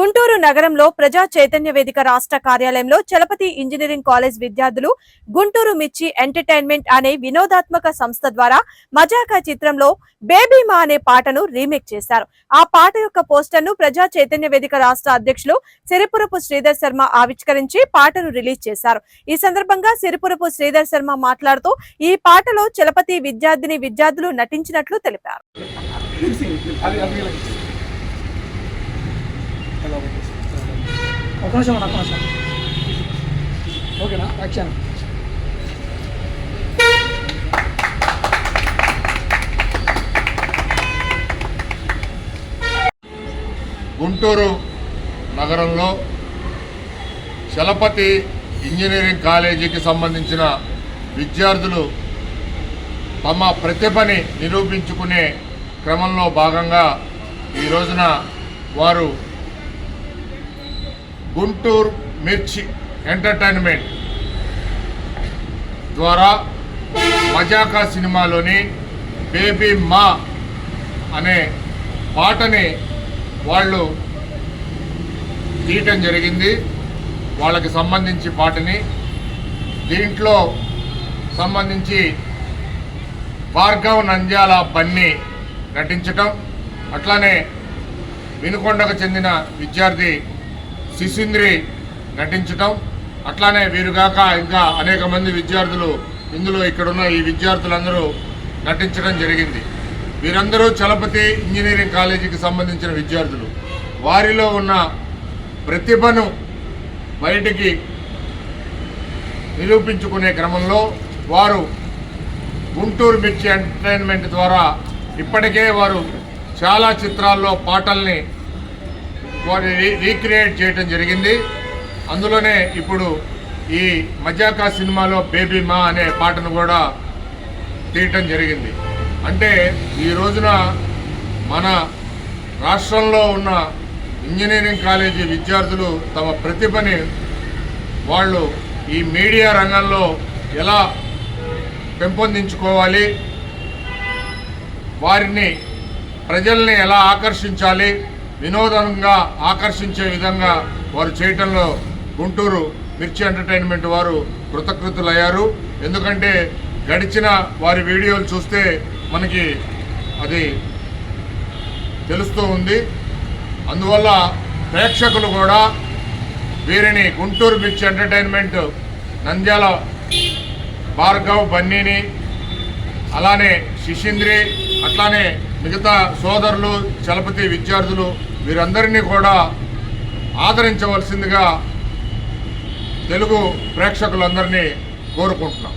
గుంటూరు నగరంలో ప్రజా చైతన్య వేదిక రాష్ట్ర కార్యాలయంలో చలపతి ఇంజనీరింగ్ కాలేజ్ విద్యార్థులు గుంటూరు మిర్చి ఎంటర్టైన్మెంట్ అనే వినోదాత్మక సంస్థ ద్వారా మజాకా చిత్రంలో బేబీ మా అనే పాటను రీమేక్ చేశారు. ఆ పాట యొక్క పోస్టర్ను ప్రజా చైతన్య వేదిక రాష్ట్ర అధ్యక్షులు సిరిపురపు శ్రీధర్ శర్మ ఆవిష్కరించి పాటను రిలీజ్ చేశారు. ఈ సందర్భంగా సిరిపురపు శ్రీధర్ శర్మ మాట్లాడుతూ ఈ పాటలో చలపతి విద్యార్థిని విద్యార్థులు నటించినట్లు తెలిపారు అది అది వీళ్ళకి ఇచ్చేసి. ఎలా ఉంది? ఒక నిమిషం ఒక నిమిషం. ఓకేనా? యాక్షన్ గుంటూరు నగరంలో చలపతి ఇంజనీరింగ్ కాలేజీకి సంబంధించిన విద్యార్థులు తమ ప్రతిభని నిరూపించుకునే క్రమంలో భాగంగా ఈ రోజున వారు గుంటూరు మిర్చి ఎంటర్టైన్మెంట్ ద్వారా మజాకా సినిమాలోని బేబీ మా అనే పాటని వాళ్ళు తీయటం జరిగింది. వాళ్ళకి సంబంధించి పాటని దీంట్లో సంబంధించి భార్గవ్ నంద్యాల బన్ని నటించటం. అట్లానే వినుకొండకు చెందిన విద్యార్థి శిశింద్రి నటించటం. అట్లానే వీరుగాక ఇంకా అనేక మంది విద్యార్థులు ఇందులో ఇక్కడున్న ఈ విద్యార్థులందరూ నటించడం జరిగింది. వీరందరూ చలపతి ఇంజనీరింగ్ కాలేజీకి సంబంధించిన విద్యార్థులు. వారిలో ఉన్న ప్రతిభను బయటికి నిరూపించుకునే క్రమంలో వారు గుంటూరు మిర్చి ఎంటర్టైన్మెంట్ ద్వారా ఇప్పటికే వారు చాలా చిత్రాల్లో పాటల్ని వాటిని రీ- రీక్రియేట్ చేయటం జరిగింది. అందులోనే ఇప్పుడు ఈ మజాకా సినిమాలో బేబీ మా అనే పాటను కూడా తీయటం జరిగింది. అంటే ఈ రోజున మన రాష్ట్రంలో ఉన్న ఇంజనీరింగ్ కాలేజీ విద్యార్థులు తమ ప్రతిభని వాళ్ళు ఈ మీడియా రంగంలో ఎలా పెంపొందించుకోవాలి వారిని ప్రజల్ని ఎలా ఆకర్షించాలి వినోదంగా ఆకర్షించే విధంగా వారు చేయటంలో గుంటూరు మిర్చి ఎంటర్టైన్మెంట్ వారు కృతకృతులయ్యారు. ఎందుకంటే గడిచిన వారి వీడియోలు చూస్తే మనకి అది తెలుస్తూ ఉంది. అందువల్ల ప్రేక్షకులు కూడా వీరిని గుంటూరు మిర్చి ఎంటర్టైన్మెంట్ నంద్యాల భార్గవ్ బన్నీని అలానే శిశింద్రి అట్లానే మిగతా సోదరులు చలపతి విద్యార్థులు మీరందరినీ కూడా ఆదరించవలసిందిగా తెలుగు ప్రేక్షకులందరినీ కోరుకుంటున్నాం.